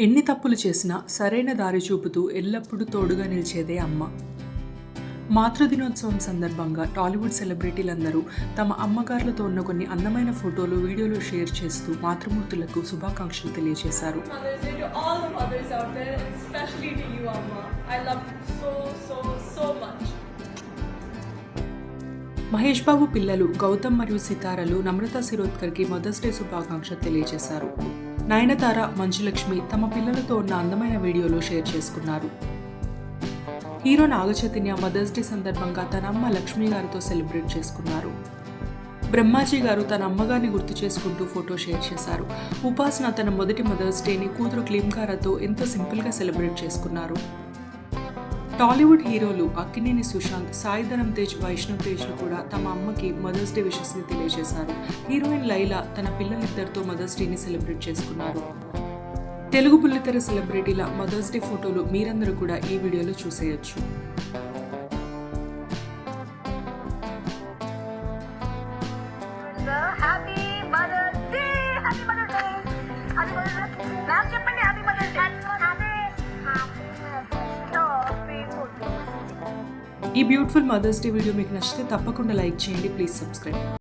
ఎన్ని తప్పులు చేసినా సరైన దారి చూపుతూ ఎల్లప్పుడూ తోడుగా నిలిచేదే అమ్మ. మాతృదినోత్సవం సందర్భంగా టాలీవుడ్ సెలబ్రిటీలందరూ తమ అమ్మగారులతో ఉన్న కొన్ని అందమైన ఫోటోలు వీడియోలు షేర్ చేస్తూ మాతృమూర్తులకు శుభాకాంక్షలు తెలియజేశారు. మహేష్ బాబు పిల్లలు గౌతమ్ మరియు సితారలు నమ్రత శిరోద్కర్కి మదర్స్ డే శుభాకాంక్షలు తెలియజేశారు. నయనతార మంచులక్ష్మి తమ పిల్లలతో ఉన్న అందమైన వీడియోలో షేర్ చేసుకున్నారు. హీరో నాగచైతన్య మదర్స్ డే సందర్భంగా తన అమ్మ లక్ష్మి గారితో సెలబ్రేట్ చేసుకున్నారు. బ్రహ్మాజీ గారు తన అమ్మగారిని గుర్తు చేసుకుంటూ ఫోటో షేర్ చేశారు. ఉపాసన తన మొదటి మదర్స్ డేని కూతురు క్లీంకారతో ఎంతో సింపుల్గా సెలబ్రేట్ చేసుకున్నారు. టాలీవుడ్ హీరోలు అక్కినేని సుశాంత్ సాయిధరం తేజ్ వైష్ణవ్ తేజ్లు కూడా తమ అమ్మకి మదర్స్ డే విషెస్ని తెలియజేశారు. హీరోయిన్ లైలా తన పిల్లలిద్దరితో మదర్స్ డేని సెలబ్రేట్ చేసుకున్నారు. తెలుగు పుల్లితెర సెలబ్రిటీల మదర్స్ డే ఫోటోలు మీరందరూ కూడా ఈ వీడియోలో చూసేయొచ్చు. Happy mother's day happy mother's day happy mother's day ఈ బ్యూటిఫుల్ మదర్స్ డే వీడియో మీకు నచ్చితే తప్పకుండా లైక్ చేయండి. Please subscribe.